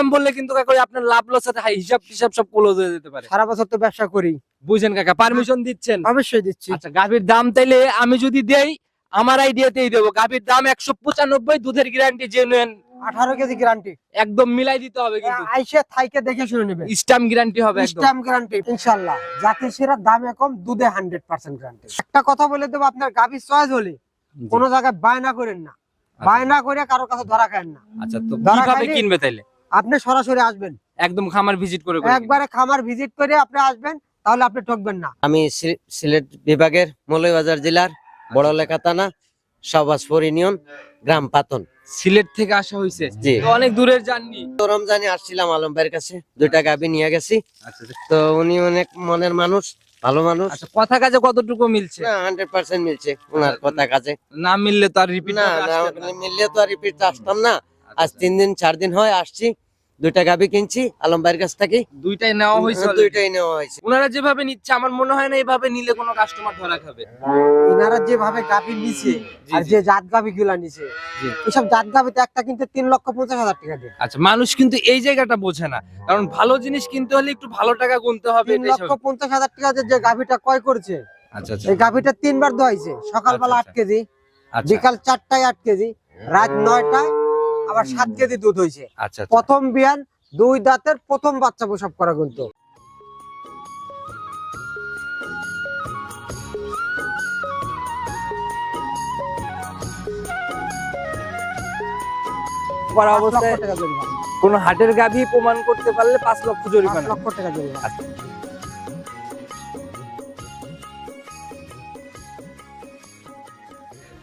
দাম বললে কিন্তু কাকা আপনার লাভ লস সাথে হিসাব টিসাব সব ক্লোজ হয়ে যেতে পারে। সারা বছর তো ব্যবসা করি। বুঝেন কাকা পারমিশন দিচ্ছেন? অবশ্যই দিচ্ছি। আচ্ছা গাভীর দাম তাইলে আমি যদি দেই আমার আইডিয়াতেই দেবো। গাভীর দাম একশো পঁচানব্বই দুধের গ্যারান্টি জেনুইন আঠারো কেজি গ্যারান্টি একদম মিলাই দিতে হবে কিন্তু। আইসে থাইকে দেখে শুনে নেবে। স্টাম্প গ্যারান্টি হবে একদম। স্ট্যাম্প গ্যারান্টি ইনশাআল্লাহ জাতি সেরা দামে কম দুধে হান্ড্রেড পার্সেন্ট গ্যারান্টি একটা কথা বলে দেবো আপনার গাভীর চয়েস হলে কোনো জায়গায় বায়না করেন না। বায়না করে কারোর কাছে ধরা খান না। আচ্ছা তো ধরা কীভাবে কিনবে তাইলে? আপনি সরাসরি আসবেন। একদম খামার ভিজিট করে করে একবারে খামার ভিজিট করে আপনি আসবেন তাহলে আপনি ঠকবেন না। আমি সিলেট বিভাগের মৌলভীবাজার জেলার বড়লেখা থানা সবাসপুর ইউনিয়ন গ্রাম পাতন। সিলেট থেকে আসা হয়েছে জি। অনেক দূরের জার্নি। তো রমজানে আসছিলাম আলম ভাইয়ের কাছে দুইটা গাবি নিয়ে গেছি। আচ্ছা তো উনি অনেক মনের মানুষ ভালো মানুষ। আচ্ছা কথা কাজে কতটুকু মিলছে? হান্ড্রেড পার্সেন্ট মিলছে ওনার কথা কাছে না মিললে তো আর রিপিট না না মিললে তো আর রিপিট আসতাম না। আজ তিন দিন চার দিন হয় আসছি। দুইটা গাবি কিনছি আলম ভাইয়ের কাছ থেকে। দুইটাই নেওয়া হয়েছে দুইটাই নেওয়া হয়েছে। ওনারা যেভাবে নিচ্ছে আমার মনে হয় না এইভাবে নিলে কোনো কাস্টমার ধরা খাবে। এনারা যেভাবে গাভী নিছে আর যে জাত গাভী গুলা নিছে এসব জাত গাভীতে একটা কিনতে তিন লক্ষ পঞ্চাশ হাজার টাকা দিয়ে। আচ্ছা মানুষ কিন্তু এই জায়গাটা বোঝে না। কারণ ভালো জিনিস কিনতে হলে একটু ভালো টাকা গুনতে হবে তিন লক্ষ। পঞ্চাশ হাজার টাকা দিয়ে যে গাভীটা ক্রয় করছে আচ্ছা আচ্ছা। এই গাভীটা তিনবার দোয়াইছে সকালবেলা আট আচ্ছা, কেজি আচ্ছা। বিকাল চারটায় আট কেজি রাত নয়টায় আবার সাত কেজি দুধ হয়েছে। আচ্ছা আচ্ছা। প্রথম বিয়ান দুই দাঁতের প্রথম বাচ্চা প্রসব করা কিন্তু। করা অবস্থায় কোন হাটের গাভী প্রমাণ করতে পারলে পাঁচ লক্ষ জরিমানা। লক্ষ টাকা জরিমানা।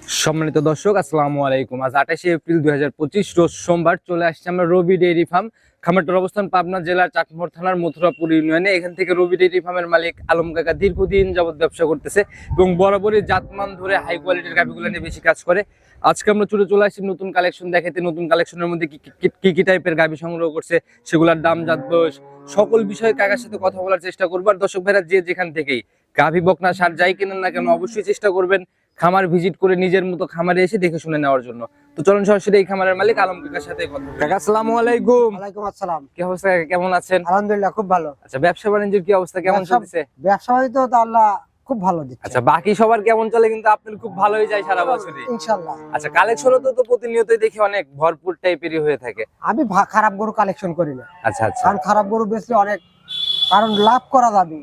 সম্মানিত দর্শক, আসসালামু আলাইকুম। আজ আঠাশে এপ্রিল দুই রোজ সোমবার চলে আসছে আমরা রবি ডেইরি ফার্ম, খামারটার অবস্থান পাবনা জেলার চাটমোহর থানার মথুরাপুর ইউনিয়নে। এখান থেকে রবি ডেইরি ফার্মের মালিক আলম কাকা দীর্ঘদিন যাবত ব্যবসা করতেছে এবং বরাবরই জাতমান ধরে হাই কোয়ালিটির গাভিগুলো নিয়ে বেশি কাজ করে। আজকে আমরা চলে চলে আসছি নতুন কালেকশন দেখাতে নতুন কালেকশনের মধ্যে কি, কি- কি কি টাইপের গাভি সংগ্রহ করছে, সেগুলোর দাম, জাত, বয়স, সকল বিষয়ে কাকার সাথে কথা বলার চেষ্টা করব। আর দর্শক ভাইরা যে যেখান থেকেই গাভি বকনা, সার যাই কেনেন না কেন, অবশ্যই চেষ্টা করবেন। খামার ভিজিট করে নিজের মতো খামারে এসে দেখে শুনে নেওয়ার জন্য। তো চলুন সরাসরি এই খামারের মালিক আলম কাকার সাথে কথা। কাকা আসসালামু আলাইকুম। ওয়ালাইকুম আসসালাম। কি অবস্থা কেমন আছেন? আলহামদুলিল্লাহ খুব ভালো। আচ্ছা ব্যবসা বাণিজ্যের কি অবস্থা? কেমন চলছে ব্যবসা বাণিজ্য তো আল্লাহ খুব ভালো দিচ্ছে। আচ্ছা বাকি সবার কেমন চলে? কিন্তু আপনার খুব ভালোই যায় সারা বছরই। ইনশাল্লাহ আচ্ছা কালেকশনও তো প্রতিনিয়তই দেখি অনেক ভরপুর টাইপেরই হয়ে থাকে। আমি খারাপ গরু কালেকশন করি না। আচ্ছা আচ্ছা। কারণ খারাপ গরু বেচলে অনেক কারণ লাভ করা যাবে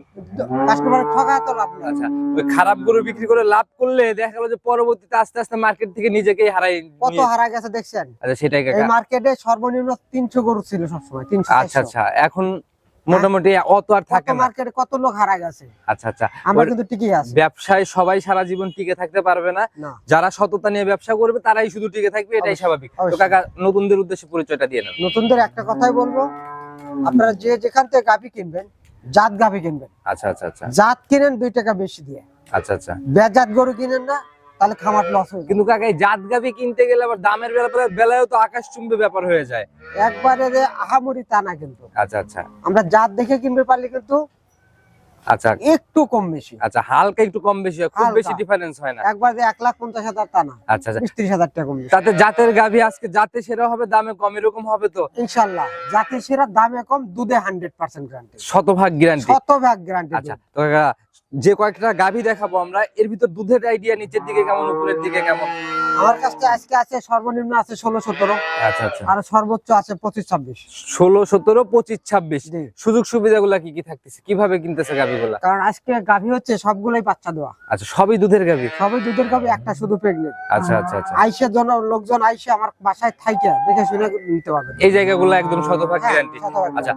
কাস্টমার ঠকায় তো লাভ নেই। আচ্ছা ওই খারাপ গরু বিক্রি করে লাভ করলে দেখা গেল যে পরবর্তীতে আস্তে আস্তে মার্কেট থেকে নিজেকেই হারাই কত হারা গেছে দেখছেন? আচ্ছা সেটাই এই মার্কেটে সর্বনিম্ন তিনশো গরু ছিল সবসময় তিনশো আচ্ছা আচ্ছা এখন মোটামুটি অত আর থাকে না। মার্কেটে কত লোক হারা গেছে? আচ্ছা আচ্ছা। আমরা কিন্তু টিকে আছি। ব্যবসায় সবাই সারা জীবন টিকে থাকতে পারবে না। না। যারা সততা নিয়ে ব্যবসা করবে তারাই শুধু টিকে থাকবে এটাই স্বাভাবিক। তো কাকা নতুনদের উদ্দেশ্যে পরিচয়টা দিয়ে নেন নতুনদের একটা কথাই বলব আপনারা যে যেখান থেকে গাভি কিনবেন জাত গাভি কিনবেন। আচ্ছা আচ্ছা আচ্ছা। জাত কিনেন দুই টাকা বেশি দিয়ে। আচ্ছা আচ্ছা। বেজাত গরু কিনেন না তাহলে খামার লস হয়ে কিন্তু কাকা এই জাত গাভী কিনতে গেলে আবার দামের বেলা বেলায়ও তো আকাশ চুম্বে ব্যাপার হয়ে যায়। একবারে যে আহামরি তা না কিন্তু। আচ্ছা আচ্ছা। আমরা জাত দেখে কিনবে পারলে কিন্তু আচ্ছা। একটু কম বেশি। আচ্ছা হালকা একটু কম বেশি খুব বেশি ডিফারেন্স হয় না। একবার এক লাখ পঞ্চাশ হাজার তা না। আচ্ছা আচ্ছা। ত্রিশ হাজার টাকা কম তাতে জাতের গাভি আজকে জাতে সেরা হবে দামে কম এরকম হবে তো? ইনশাল্লাহ। জাতের সেরা দামে কম দুধে হান্ড্রেড পার্সেন্ট গ্যারান্টি শতভাগ গ্যারান্টি শতভাগ গ্যারান্টি আচ্ছা তো যে কয়েকটা গাভি দেখাবো আমরা এর ভিতর দুধের আইডিয়া নিচের দিকে কেমন উপরের দিকে কেমন? আমার কাছে আজকে আছে সর্বনিম্ন আছে ষোলো সতেরো। আচ্ছা আচ্ছা। আর সর্বোচ্চ আছে পঁচিশ ছাব্বিশ। ষোলো সতেরো পঁচিশ ছাব্বিশ। সুযোগ সুবিধাগুলা কি কি থাকতেছে? কীভাবে কিনতেছে গাভিগুলা? কারণ আজকে গাভী হচ্ছে সবগুলোই বাচ্চা দেওয়া। আচ্ছা সবই দুধের গাভি? সবই দুধের গাভী একটা শুধু প্রেগনেন্ট আচ্ছা আচ্ছা আচ্ছা। আইসে জন লোকজন আইসে আমার বাসায় থাইকে দেখে শুনে নিতে পারবে। এই জায়গাগুলো একদম শতভাগ গ্যারান্টি আচ্ছা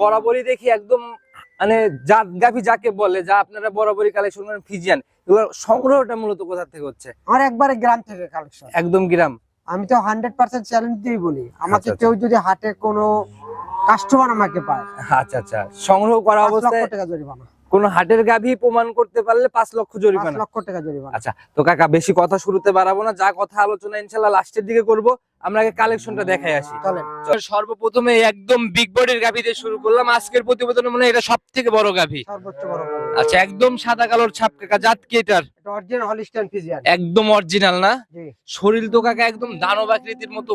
বরাবরই দেখি একদম মানে জাত গাভি যাকে বলে যা আপনারা বরাবরই কালেকশন করেন ফিজিয়ান এগুলো সংগ্রহটা মূলত কোথা থেকে হচ্ছে? আমার একবারে গ্রাম থেকে কালেকশন একদম গ্রাম? আমি তো হান্ড্রেড পার্সেন্ট চ্যালেঞ্জ দিয়ে বলি। আমাকে আচ্ছা, কেউ যদি হাটে কোনো কাস্টমার আমাকে পায় আচ্ছা আচ্ছা। সংগ্রহ করা অবস্থায় টাকা জরিমানা। কোন হাটের গাভি প্রমাণ করতে পারলে পাঁচ লক্ষ জরিমানা। লক্ষ টাকা জরিমানা। আচ্ছা তো কাকা বেশি কথা শুরুতে বাড়াবো না। যা কথা আলোচনা ইনশাল্লাহ লাস্টের দিকে করব। আমরা আগে কালেকশনটা দেখাই আসি। চলেন। সর্বপ্রথমে একদম বিগ বডির গাভি দিয়ে শুরু করলাম। আজকের প্রতিবেদনে মনে হয় এটা সব থেকে বড় গাভি। সর্বোচ্চ বড়। আচ্ছা একদম সাদা কালোর ছাপ কাকা জাত কি এটার? অরিজিনাল হলিস্টাইন ফিজিয়ান একদম অরিজিনাল না? শরীর তো কাকা একদম দানব আকৃতির মতো।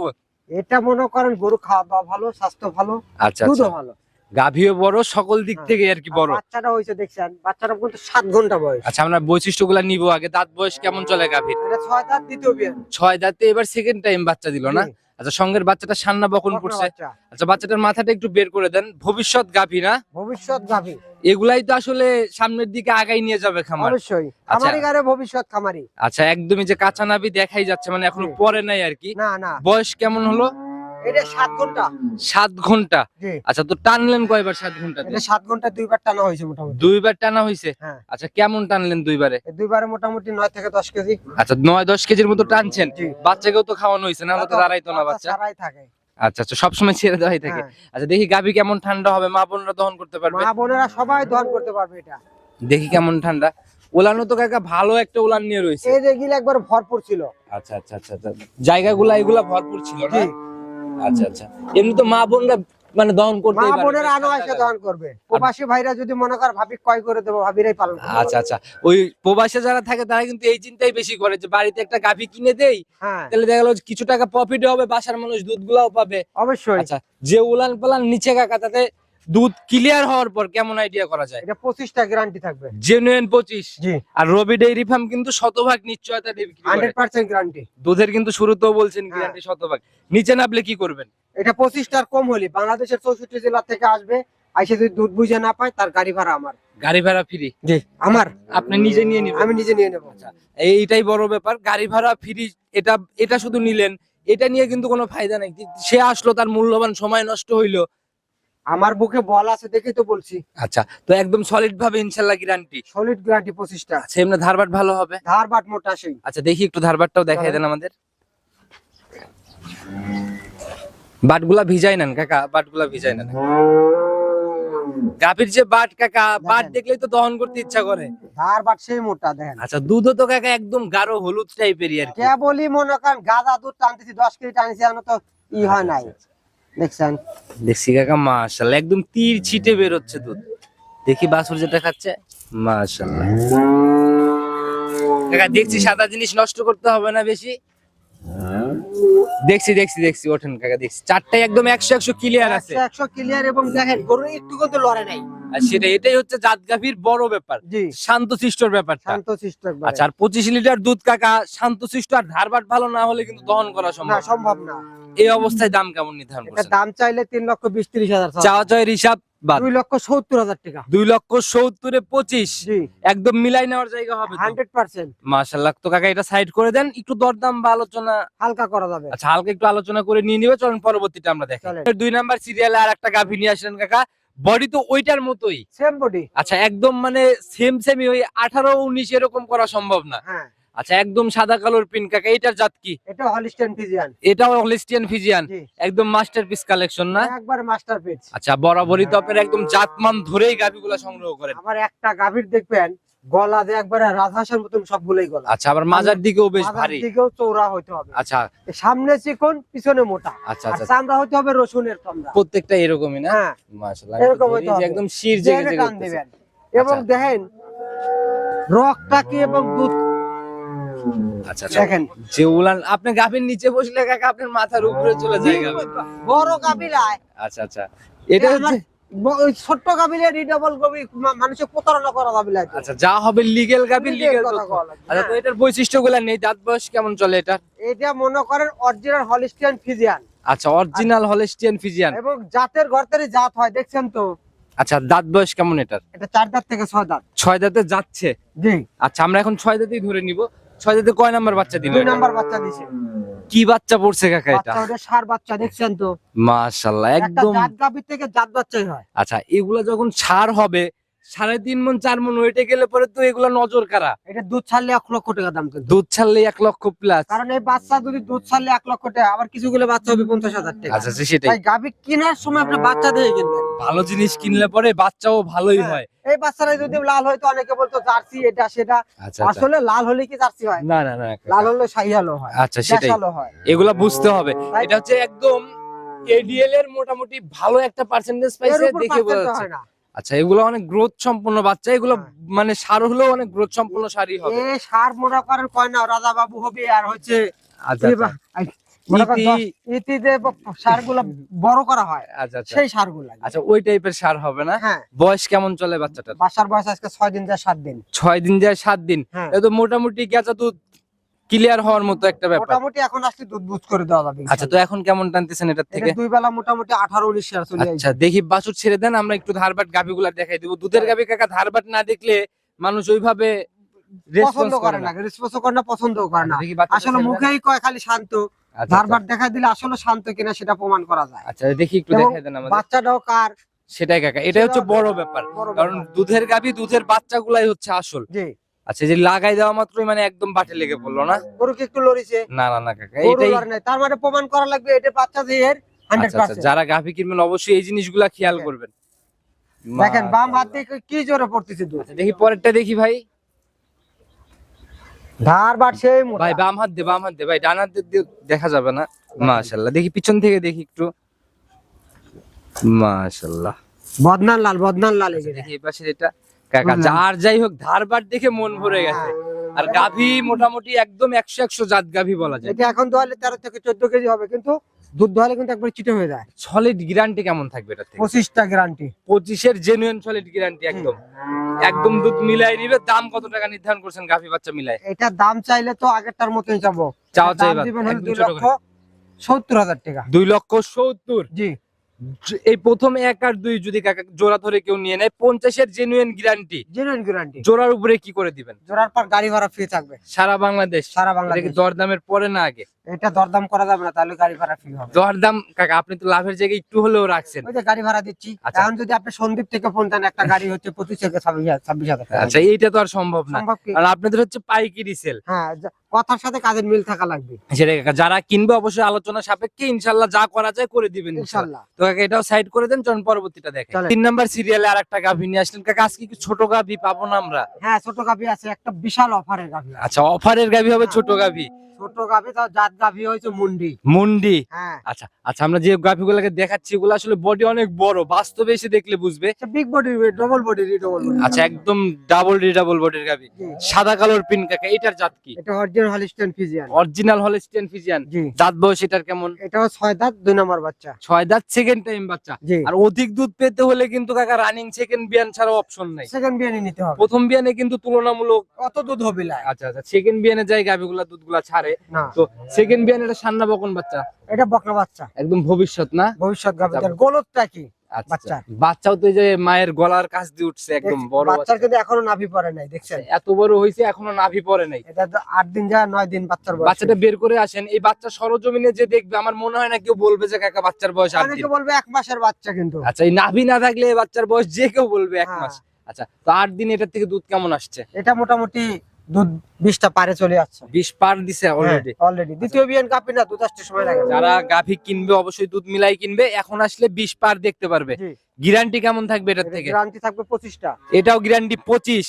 এটা মনে করেন গরু খাওয়া ভালো স্বাস্থ্য ভালো আচ্ছা দুধও আচ্ছা ভালো। গাভীও বড় সকল দিক হ্যাঁ। থেকে আর কি বড়। বাচ্চাটা হয়েছে দেখছেন? বাচ্চাটা কিন্তু সাত ঘণ্টা বয়স। আচ্ছা আমরা বৈশিষ্ট্যগুলো নিব আগে। দাঁত বয়স কেমন চলে গাভীর? ছয় দাঁত দ্বিতীয় বিয়ে। ছয় দাঁতে এবার সেকেন্ড টাইম বাচ্চা দিল না? আচ্ছা সঙ্গের বাচ্চাটা সান্না বকন করছে। আচ্ছা বাচ্চাটার মাথাটা একটু বের করে দেন। ভবিষ্যৎ গাভী না? ভবিষ্যৎ গাভী। এগুলাই তো আসলে সামনের দিকে আগাই নিয়ে যাবে খামার। অবশ্যই। খামারি গারে ভবিষ্যৎ খামারি। আচ্ছা একদমই যে কাঁচা নাভি দেখাই যাচ্ছে মানে এখনও পরে নাই আর কি। না না। বয়স কেমন হলো? এটা সাত ঘণ্টা। সাত ঘণ্টা। আচ্ছা তো টানলেন কয়বার সাত ঘন্টাতে এটা সাত ঘণ্টা দুইবার টানা হয়েছে মোটামুটি। দুইবার টানা হয়েছে? হ্যাঁ। আচ্ছা কেমন টানলেন দুইবারে? দুইবারে মোটামুটি নয় থেকে দশ কেজি। আচ্ছা নয় দশ কেজির মতো টানছেন। বাচ্চাকেও তো খাওয়ানো হয়েছে না হলে তো দাঁড়াইতো না বাচ্চা সারাই থাকে। আচ্ছা আচ্ছা সবসময় ছেড়ে দেওয়াই থাকে। হ্যাঁ। আচ্ছা দেখি গাভী কেমন ঠান্ডা হবে মা বোনরা দহন করতে পারবে? মা বোনেরা সবাই দহন করতে পারবে এটা। দেখি কেমন ঠান্ডা। ওলানো তো কাকা ভালো একটা ওলান নিয়ে রয়েছে। এই যে গিলে একবার ভরপুর ছিল। আচ্ছা আচ্ছা আচ্ছা আচ্ছা। জায়গাগুলা এগুলা ভরপুর ছিল না? আচ্ছা আচ্ছা। এমনি তো মা বোনরা মানে দহন করতে মা বোনেরা আনো আসে দহন করবে। প্রবাসী ভাইরা যদি মনে কর ভাবি কয় করে দেবো? ভাবিরাই পালন করবে। আচ্ছা আচ্ছা। ওই প্রবাসে যারা থাকে তারা কিন্তু এই চিন্তাই বেশি করে যে বাড়িতে একটা গাভী কিনে দেই হ্যাঁ। তাহলে দেখা গেলো কিছু টাকা প্রফিট হবে বাসার মানুষ দুধ গুলাও পাবে। অবশ্যই। আচ্ছা যে উলান পালান নিচে কাকা তাতে দুধ ক্লিয়ার হওয়ার পর কেমন আইডিয়া করা যায়? এটা পঁচিশটা গ্যারান্টি থাকবে। জেনুইন পঁচিশ। জি। আর রবি ডেইরি ফার্ম কিন্তু শতভাগ নিশ্চয়তা করে। হান্ড্রেড পার্সেন্ট গ্যারান্টি দুধের কিন্তু শুরুতেও বলছেন। গ্যারান্টি শতভাগ। নিচে নামলে কি করবেন? এটা পঁচিশটার কম হলে বাংলাদেশের চৌষট্টি জেলা থেকে আসবে আইসে যদি দুধ বুঝে না পায় তার গাড়ি ভাড়া আমার। গাড়ি ভাড়া ফ্রি জি আমার। আপনি নিজে নিয়ে নিবেন? আমি নিজে নিয়ে নেব। এইটাই বড় ব্যাপার গাড়ি ভাড়া ফ্রি এটা এটা শুধু নিলেন এটা নিয়ে কিন্তু কোনো ফায়দা নাই। সে আসলো তার মূল্যবান সময় নষ্ট হইল। আমার বুকে বল আছে দেখেই তো বলছি। আচ্ছা তো একদম সলিড ভাবে ইনশাল্লাহ গ্যারান্টি সলিড গ্যারান্টি পঁচিশটা। আচ্ছা এমনি ধারবাট ভালো হবে? ধার বাট মোটা সেই। আচ্ছা দেখি একটু ধারবাটটাও দেখাই দেন আমাদের। বাটগুলা ভিজাই নেন কাকা বাটগুলা ভিজাই নেন। গাভীর যে বাট কাকা বাট দেখলেই তো দহন করতে ইচ্ছা করে। ধার বাট সেই মোটা দেখেন। আচ্ছা দুধও তো কাকা একদম গাঢ় হলুদ টাইপেরই আর কি। কেবলই মনে করেন গাদা দুধ টানতেছি দশ কেজি টানছি এখন তো ই হয় নাই। দেখছেন? দেখছি কাকা মাশাল্লাহ একদম তীর ছিটে বের হচ্ছে দুধ। দেখি বাছুর যেটা খাচ্ছে। মাশাল্লাহ কাকা দেখছি সাদা জিনিস নষ্ট করতে হবে না বেশি। দেখছি দেখছি দেখছি ওঠেন কাকা দেখছি। চারটাই একদম একশো একশো ক্লিয়ার আছে। একশো ক্লিয়ার এবং দেখেন গরু একটু কিন্তু লড়ে নাই। আর সেটা এটাই হচ্ছে জাত বড় ব্যাপার। শান্ত শিষ্টর ব্যাপারটা। শান্ত শিষ্ট আচ্ছা আর পঁচিশ লিটার দুধ কাকা শান্ত শিষ্ট আর ধারবাট ভালো না হলে কিন্তু দহন করা সম্ভব সম্ভব না। এই অবস্থায় দাম কেমন নির্ধারণ এটা করছেন? দাম চাইলে তিন লক্ষ বিশ ত্রিশ হাজার। চাওয়া চাওয়ের হিসাব দুই লক্ষ সত্তর হাজার টাকা। দুই লক্ষ সত্তরে পঁচিশ। একদম মিলাই নেওয়ার জায়গা হবে হান্ড্রেড পার্সেন্ট। তো কাকা এটা সাইড করে দেন একটু দরদাম বা আলোচনা হালকা করা যাবে। আচ্ছা হালকা একটু আলোচনা করে নিয়ে নিবে চলুন পরবর্তীতে আমরা দেখি। দুই নাম্বার সিরিয়ালে আর একটা গাভী নিয়ে আসলেন কাকা। বডি তো ওইটার মতোই। সেম বডি আচ্ছা একদম মানে সেম সেমই ওই আঠারো উনিশ এরকম করা সম্ভব না। হ্যাঁ। আচ্ছা একদম সাদা কালোর পিন কাকা এটার জাত কি? এটা হলিস্টেন ফিজিয়ান এটাও হলিস্টিয়ান ফিজিয়ান একদম মাস্টারপিস কালেকশন না? একবার মাস্টার পিস আচ্ছা বরাবরই তো আপনার একদম জাতমান ধরেই গাভীগুলা সংগ্রহ করেন। আমার একটা গাভীর দেখবেন গলা দিয়ে একবারে রাজহাঁসের মতন সবগুলোই গলা। আচ্ছা আবার মাজার দিকেও বেশ ভারী। দিকেও চৌড়া হইতে হবে। আচ্ছা। সামনে চিকন পিছনে মোটা। আচ্ছা আচ্ছা। চামড়া হইতে হবে রসুনের চামড়া। প্রত্যেকটা এরকমই না? হ্যাঁ। মাশাআল্লাহ এরকম যে হবে। একদম শির জেগে জেগে দিবেন। এবং আচ্ছা। দেখেন রকটা কি এবং দুধ আচ্ছা আচ্ছা। দেখেন। যে উলান আপনি গাভীর নিচে বসলে কাকা আপনার মাথার উপরে চলে যায় বড় কাবিলায় আচ্ছা আচ্ছা। এটা হচ্ছে ওই ছোট্ট কাবিলে রিডবল কবি মানুষের প্রতারণা করা আচ্ছা যা হবে লিগেল লিগেল। আচ্ছা তো এটার বৈশিষ্ট্যগুলো নেই দাঁত বয়স কেমন চলে এটা এটা মনে করেন অরিজিনাল হলিস্টিয়ান ফিজিয়ান আচ্ছা অরিজিনাল হলিস্টিয়ান ফিজিয়ান এবং জাতের ঘর জাত হয় দেখছেন তো? আচ্ছা দাঁত বয়স কেমন এটার? এটা চার দাঁত থেকে ছয় দাঁত। ছয় দাঁতে যাচ্ছে? জি। আচ্ছা আমরা এখন ছয় দাঁতেই ধরে নিব। ছয় দাঁতে কয় নাম্বার বাচ্চা দিল দুই নাম্বার বাচ্চা দিছে। কি বাচ্চা পড়ছে কাকা এটা? বাচ্চা সার বাচ্চা দেখছেন তো? মাশাআল্লাহ একদম। জাত গাভীর থেকে জাত বাচ্চাই হয়। আচ্ছা এগুলা যখন ছাড় হবে সাড়ে তিন মন চার মন ওয়েটে গেলে পরে তো এগুলা নজর কারা? এটা দুধ ছাড়লে এক লক্ষ টাকা দাম দুধ ছাড়লে এক লক্ষ প্লাস কারণ এই বাচ্চা যদি দুধ ছাড়লে এক লক্ষ টাকা আবার কিছুগুলো বাচ্চা হবে পঞ্চাশ হাজার টাকা। আচ্ছা আচ্ছা, সেটাই। গাভী কেনার সময় আপনার বাচ্চা দিয়ে কিনবেন। ভালো জিনিস কিনলে পরে বাচ্চাও ভালোই হ্যাঁ। হয়। এই বাচ্চারা যদি লাল হয়তো অনেকে বলতো জার্সি এটা সেটা। আচ্ছা আচ্ছা। আসলে লাল হলে কি জার্সি হয়? না না না লাল হলে শাহিয়ালো হয় আচ্ছা সেটাই। হয়। এগুলা বুঝতে হবে। এটা হচ্ছে একদম এডিএল এর মোটামুটি ভালো একটা পার্সেন্টেজ পাইছে দেখে বোঝা যাচ্ছে। আচ্ছা এগুলো অনেক গ্রোথ সম্পন্ন বাচ্চা এগুলো হ্যাঁ। মানে সার হলেও অনেক গ্রোথ সম্পন্ন সারই হবে। এ সার মনে করেন কয় না রাজা বাবু হবে আর হচ্ছে আচ্ছা ইতিতে বড় করা হয় আচ্ছা আচ্ছা। সেই আচ্ছা ওই টাইপের সার হবে না? হ্যাঁ। বয়স কেমন চলে বাচ্চাটার? বয়স আজকে ছয় দিন যায় সাত দিন। ছয় দিন যায় সাত দিন? হ্যাঁ। এ তো মোটামুটি দুধ ক্লিয়ার হওয়ার মতো একটা ব্যাপার। মোটামুটি এখন আসলে দুধ বুঝ করে দেওয়া যাবে আচ্ছা তো এখন কেমন টানতেছেন এটা থেকে? দুই বেলা মোটামুটি শেয়ার চলে আচ্ছা দেখি বাছুর ছেড়ে দেন আমরা একটু ধারবাট গাভিগুলা দেখাই দিব। দুধের গাভি কাকা ধারবাট না দেখলে মানুষ ওইভাবে পছন্দ করে না। রেসপন্স করে না পছন্দ করে না। আসলে মুখেই কয় খালি শান্ত। আচ্ছা, ধারবার দেখা দিলে আসলে শান্ত কিনা সেটা প্রমাণ করা যায়। আচ্ছা দেখি একটু দেখাই দেন আমাদের। বাচ্চাটাও কার? সেটাই কাকা এটাই হচ্ছে বড় ব্যাপার কারণ দুধের গাভি দুধের বাচ্চাগুলাই হচ্ছে আসল। জি। আচ্ছা যে লাগাই দেওয়া মাত্রই মানে একদম বাটে লেগে পড়ল না? গরুকে একটু লড়িছে। না না না কাকা এটাই তার মানে প্রমাণ করা লাগবে এটা বাচ্চা দিয়ে আচ্ছা আচ্ছা যারা গাভি কিনবেন অবশ্যই এই জিনিসগুলা খেয়াল হ্যাঁ। করবেন। দেখেন বাম। হাত দিয়ে কি জোরে পড়তেছে দুধ। আচ্ছা, দেখি পরেরটা দেখি ভাই। ধার বাড়ছে ভাই বাম হাত দে বাম হাত দে ভাই ডান হাত দিয়ে দেখা যাবে না? মাশাআল্লাহ দেখি পিছন থেকে দেখি একটু। মাশাআল্লাহ বদনান লাল বদনান লাল এই পাশে এটা কাকা যার যাই হোক ধার বাট দেখে মন ভরে গেছে। আর গাভী মোটামুটি একদম একশো একশো জাত গাভী বলা যায়। এটা এখন দোয়ালে তেরো থেকে চোদ্দ কেজি হবে কিন্তু দুধ দোয়ালে কিন্তু একবার চিটে হয়ে যায়। সলিড গ্যারান্টি কেমন থাকবে এটা পঁচিশটা গ্যারান্টি পঁচিশের জেনুইন সলিড গ্যারান্টি একদম। একদম দুধ মিলাই নিবে দাম কত টাকা নির্ধারণ করছেন গাভি বাচ্চা মিলাই এটার দাম চাইলে তো আগেরটার মতোই যাব। দাম দিবেন দুই লক্ষ সত্তর হাজার টাকা। দুই লক্ষ সত্তর? জি। এই প্রথম এক আর দুই যদি জোড়া ধরে কেউ নিয়ে নেয় পঞ্চাশের জেনুইন গ্যারান্টি জেনুইন গ্যারান্টি জোড়ার উপরে কি করে দিবেন? জোড়ার পর গাড়ি ভাড়া ফ্রি থাকবে। সারা বাংলাদেশ? সারা এটা বাংলাদেশ। দরদামের পরে না আগে? এটা দরদাম করা যাবে না তাহলে গাড়ি ভাড়া ফ্রি হবে। দরদাম কাকা আপনি তো লাভের জায়গায় একটু হলেও রাখছেন। ওই যে গাড়ি ভাড়া দিচ্ছি আচ্ছা। এখন যদি আপনি সন্দীপ থেকে ফোন দেন একটা গাড়ি হচ্ছে পঁচিশ থেকে ছাব্বিশ হাজার আচ্ছা এইটা তো আর সম্ভব না। আর আপনাদের হচ্ছে পাইকারি সেল হ্যাঁ কথার সাথে কাজের মিল থাকা লাগবে। সেটা কাকা যারা কিনবে অবশ্যই আলোচনা সাপেক্ষে ইনশাল্লাহ যা করা যায় করে দিবেন ইনশাল্লাহ। তো কাকা এটাও সাইড করে দেন চলুন পরবর্তীটা দেখেন। তিন নাম্বার সিরিয়ালে আর একটা গাভি নিয়ে আসলেন। কাকা আজকে কি ছোট গাভি পাবো না আমরা? হ্যাঁ ছোট গাভি আছে একটা বিশাল অফারের গাভি। আচ্ছা অফারের গাভি হবে ছোট গাভি। ছোট গাভি তার জাত গাভি হয়েছে মুন্ডি। মুন্ডি? হ্যাঁ। আচ্ছা আচ্ছা আমরা যে গাভিগুলোকে দেখাচ্ছি এগুলো আসলে বডি অনেক বড়। বাস্তবে এসে দেখলে বুঝবে। Big body double body double আচ্ছা একদম ডাবল ডি ডাবল বডির গাভি। সাদা কালোর পিন কাকা? এটার জাত কি? এটা original Holstein Friesian original Holstein Friesian দাঁত বয়স এটার কেমন? এটাও ছয় দাঁত দুই নম্বর বাচ্চা। ছয় দাঁত সেকেন্ড টাইম বাচ্চা। আর অধিক দুধ পেতে হলে কিন্তু কাকা রানিং সেকেন্ড বিয়ান ছাড়া অপশন নাই। সেকেন্ড বিয়ানি নিতে হবে। প্রথম বিয়ানে কিন্তু তুলনামূলক অত দুধ হবে লাই আচ্ছা আচ্ছা সেকেন্ড বিয়ানে যাই গাভিগুলা দুধগুলা ছাড়ে। না। তো সেকেন্ড বিয়ান এটা সান্না বকন বাচ্চা। এটা বকনা বাচ্চা। একদম ভবিষ্যৎ না? ভবিষ্যৎ গোলতটা কি? আচ্ছা। বাচ্চা। বাচ্চাও তো যে মায়ের গলার কাছ দিয়ে উঠছে একদম বড় বাচ্চার কিন্তু এখনও নাভি পড়ে নাই দেখছেন? এত বড় হয়েছে এখনও নাভি পড়ে নাই। এটা তো আট দিন যায় নয় দিন বাচ্চার বয়স। বাচ্চাটা বের করে আসেন। এই বাচ্চা সরজমিনে যে দেখবে আমার মনে হয় না কেউ বলবে যে কাকা বাচ্চার বয়স দিন। অনেকে বলবে এক মাসের বাচ্চা কিন্তু। আচ্ছা এই নাভি না থাকলে বাচ্চার বয়স যে কেউ বলবে এক হ্যাঁ। মাস। আচ্ছা তো আট দিন এটার থেকে দুধ কেমন আসছে? এটা মোটামুটি দুধ বিশটা পারে চলে যাচ্ছে বিশ পার দিছে অলরেডি অলরেডি দ্বিতীয় বিয়ান কাপি না দুধ আসতে সময় লাগে যারা গাভী কিনবে অবশ্যই দুধ মিলাই কিনবে। এখন আসলে বিশ পার দেখতে পারবে। গ্যারান্টি কেমন থাকবে এটার থেকে? গ্যারান্টি থাকবে পঁচিশটা। এটাও গ্যারান্টি পঁচিশ।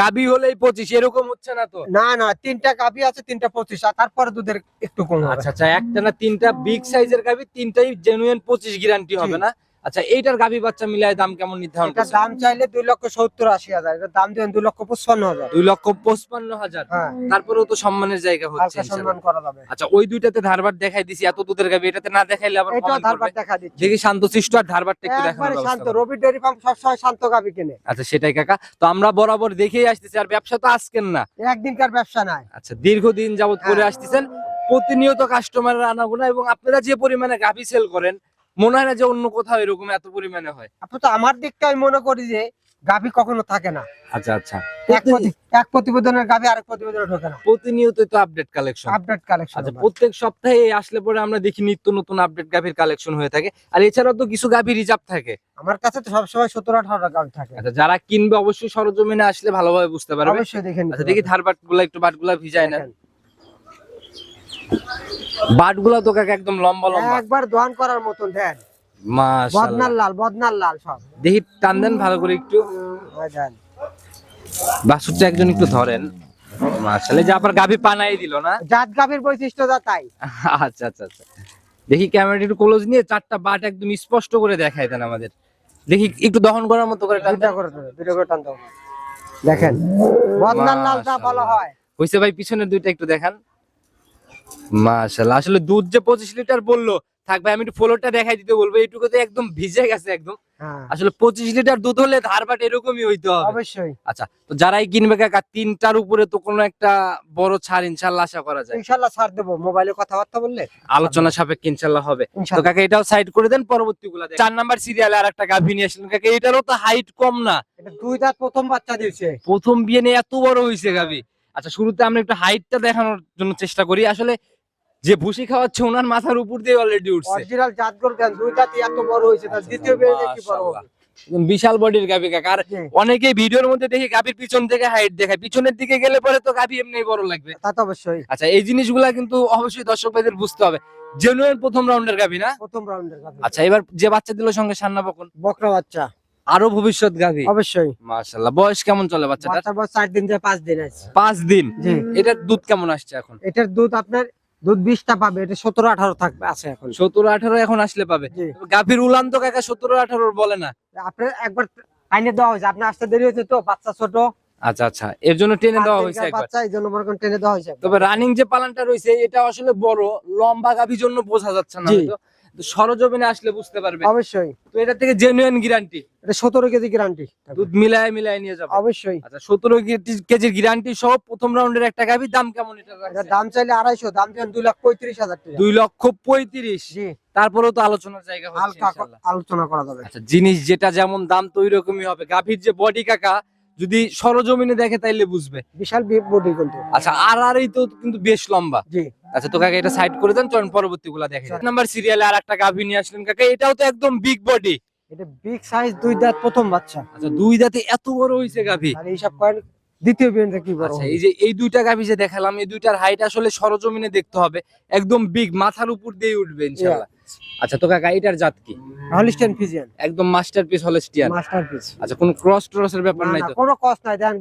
গাভী হলেই পঁচিশ এরকম হচ্ছে না তো? না না তিনটা কাপি আছে তিনটা পঁচিশ আর তারপরে দুধের একটু কম আচ্ছা আচ্ছা একটা না তিনটা বিগ সাইজের গাভী তিনটাই জেনুইন পঁচিশ গ্যারান্টি হবে না? আচ্ছা এইটার গাভী বাচ্চা মিলাই দাম কেমন নির্ধারণ এটা দাম চাইলে দুই লক্ষ সত্তর আশি হাজার। এটা দাম দিবেন দুই লক্ষ পঁচপান্ন হাজার। দুই লক্ষ পঁচপান্ন হাজার। হ্যাঁ। তারপরেও তো সম্মানের জায়গা হচ্ছে হালকা সম্মান করা যাবে। আচ্ছা ওই দুইটাতে ধারবার দেখাই দিছি এত দুধের গাভী এটাতে না দেখাইলে আবার এটা ধারবার দেখা দিচ্ছি। দেখি শান্তশিষ্ট আর ধারবারটা একটু দেখানোর একবারে শান্ত। রবি ডেয়ারি ফার্ম সবসময় শান্ত গাভী কেনে। আচ্ছা সেটাই কাকা। তো আমরা বরাবর দেখেই আসতেছি আর ব্যবসা তো আজকের না। একদিনকার ব্যবসা নাই। আচ্ছা দীর্ঘদিন যাবত করে হ্যাঁ। আসতেছেন। প্রতিনিয়ত কাস্টমারের আনাগোনা এবং আপনারা যে পরিমাণে গাভী সেল করেন মনে হয় না যে অন্য কোথাও এরকম এত পরিমাণে হয়। আপনি তো আমার দিকটা আমি মনে করি যে গাভি কখনো থাকে না। আচ্ছা আচ্ছা। এক প্রতিবেদনের গাভি আরেক প্রতিবেদনে ঢোকে না। প্রতিনিয়ত তো আপডেট কালেকশন আপডেট কালেকশন আচ্ছা প্রত্যেক সপ্তাহে আসলে পরে আমরা দেখি নিত্য নতুন আপডেট গাভীর কালেকশন হয়ে থাকে। আর এছাড়াও তো কিছু গাভী রিজার্ভ থাকে। আমার কাছে তো সবসময় সত্তর আঠারো গাভি থাকে। আচ্ছা যারা কিনবে অবশ্যই সরজমিনে আসলে ভালোভাবে বুঝতে পারবে। অবশ্যই দেখেন আচ্ছা দেখি। ধার বাটগুলা একটু বাটগুলা ভিজায় না দেখেন। বাটগুলা তো কাকা একদম লম্বা লম্বা। একবার দোয়ান করার মতন দেন। মাশাআল্লাহ। বদনার লাল বদনার লাল সব। দেখি টান দেন ভালো করে একটু। দেন। বাসুরটা একজন একটু ধরেন। মাশাআল্লাহ যে আপনার পানাই দিল না? জাত তাই। আচ্ছা আচ্ছা আচ্ছা। দেখি ক্যামেরাটা একটু ক্লোজ নিয়ে চারটা বাট একদম স্পষ্ট করে দেখাই দেন আমাদের। দেখি একটু দহন করার মতো করে টান করে দুইটা করে টান দাও দেখেন বদনার লালটা ভালো। হয়। হইছে ভাই পিছনের দুইটা একটু দেখান। মাশাআল্লাহ। আসলে দুধ যে পঁচিশ লিটার বলল থাক ভাই আমি একটু ফ্লোরটা দেখাই দিতে বলব। এইটুকু তো একদম ভিজে গেছে একদম। হ্যাঁ। আসলে পঁচিশ লিটার দুধ হলে ধারবাট এরকমই হইতে হবে। অবশ্যই। আচ্ছা তো যারাই কিনবে কাকা তিনটার উপরে তো কোনো একটা বড় ছাড় ইনশাল্লাহ আশা করা যায়। ইনশাল্লাহ ছাড় দেবো। মোবাইলে কথাবার্তা বললে? আলোচনা সাপেক্ষে ইনশাল্লাহ হবে। তো কাকা এটাও সাইড করে দেন পরবর্তী গুলা চার নাম্বার সিরিয়ালে আর একটা গাভী নিয়ে আসলেন। কাকা এটারও তো হাইট কম না। এটা দুই দাঁত প্রথম বাচ্চা দিয়েছে। প্রথম বিয়ে নিয়ে এত বড় হয়েছে গাভী। আচ্ছা শুরুতে আমরা একটু হাইটটা দেখানোর জন্য চেষ্টা করি। আসলে যে ভুসি খাওয়াচ্ছে ওনার মাথার উপর দিয়ে অলরেডি উঠছে। অরিজিনাল জাত গরু দেন দুই এত বড় হয়েছে তার দ্বিতীয় বেড়ে কি বড় বিশাল বডির গাভী কাকা। আর জি, অনেকেই ভিডিওর মধ্যে দেখি গাভীর পিছন থেকে হাইট দেখায়। পিছনের দিকে গেলে পরে তো গাভী এমনি বড় লাগবে। তা তো অবশ্যই। আচ্ছা এই জিনিসগুলা কিন্তু অবশ্যই দর্শক ভাইদের বুঝতে হবে। জেনুইন প্রথম রাউন্ডের গাভী না? প্রথম রাউন্ডের গাভী। আচ্ছা এবার যে বাচ্চা দিল সঙ্গে সান্না বকন। বকরা বাচ্চা। আরও ভবিষ্যৎ গাভী অবশ্যই। মাশাআল্লাহ। বয়স কেমন চলে বাচ্চার বয়স চার দিন থেকে পাঁচ দিন আছে। পাঁচ দিন? এটার দুধ কেমন আসছে এখন? এটার দুধ আপনার দুধ বিশটা পাবে এটা সতেরো আঠারো থাকবে আছে এখন। সতেরো আঠারো এখন আসলে পাবে। গাভীর উলান তো কাকা সতেরো আঠারোর বলে না। আপনার একবার আইনে দেওয়া হয়েছে আপনার আসতে দেরি হয়েছে তো বাচ্চা ছোট। আচ্ছা আচ্ছা। এর জন্য টেনে দেওয়া হয়েছে একবার। বাচ্চা এই জন্য মনে করেন টেনে দেওয়া হয়েছে তবে রানিং যে পালানটা রয়েছে এটা আসলে বড় লম্বা গাভীর জন্য বোঝা যাচ্ছে না সরজমিনে আসলে বুঝতে পারবে। অবশ্যই। তো এটা থেকে জেনুইন গ্যারান্টি এটা সতেরো কেজি গ্যারান্টি দুধ মিলায় মিলায় নিয়ে যাবে। অবশ্যই। আচ্ছা সতেরো কেজির গ্যারান্টি সহ প্রথম রাউন্ডের একটা গাভীর দাম কেমন এটা এটার দাম চাইলে আড়াইশো দাম দেন দুই লাখ পঁয়ত্রিশ হাজার টাকা। দুই লক্ষ পঁয়ত্রিশ। জি। তারপরেও তো আলোচনার জায়গা হচ্ছে আলোচনা করা যাবে। আচ্ছা জিনিস যেটা যেমন দাম তো ওই রকমই হবে। গাভীর যে বডি কাকা যদি সরজমিনে দেখে তাইলে বুঝবে। বিশাল বডি কিন্তু। আচ্ছা আর আর এই তো কিন্তু বেশ লম্বা। জি। আচ্ছা তো কাকা এটা সাইড করে দেন চলুন পরবর্তী গুলা দেখে আচ্ছা। নাম্বার সিরিয়ালে আর একটা গাভী নিয়ে আসলেন কাকা এটাও তো একদম বিগ বডি এটা বিগ সাইজ দুই দাঁত প্রথম বাচ্চা। আচ্ছা দুই দাঁতে এত বড় হয়েছে গাভী। আর এইসব কয়েন দ্বিতীয় বিয়েতে কি বড় আচ্ছা এই যে এই দুইটা গাভী যে দেখালাম এই দুইটার হাইট আসলে সরজমিনে দেখতে হবে। একদম বিগ মাথার উপর দিয়ে উঠবে ইনশাআল্লাহ। আচ্ছা তো কাকা এটার জাত কি? Holstein Friesian. একদম মাস্টারপিস হলস্টিয়ান। মাস্টারপিস। আচ্ছা কোন ক্রস ট্রসের ব্যাপার নাই তো? কোনো কষ্ট নাই দেন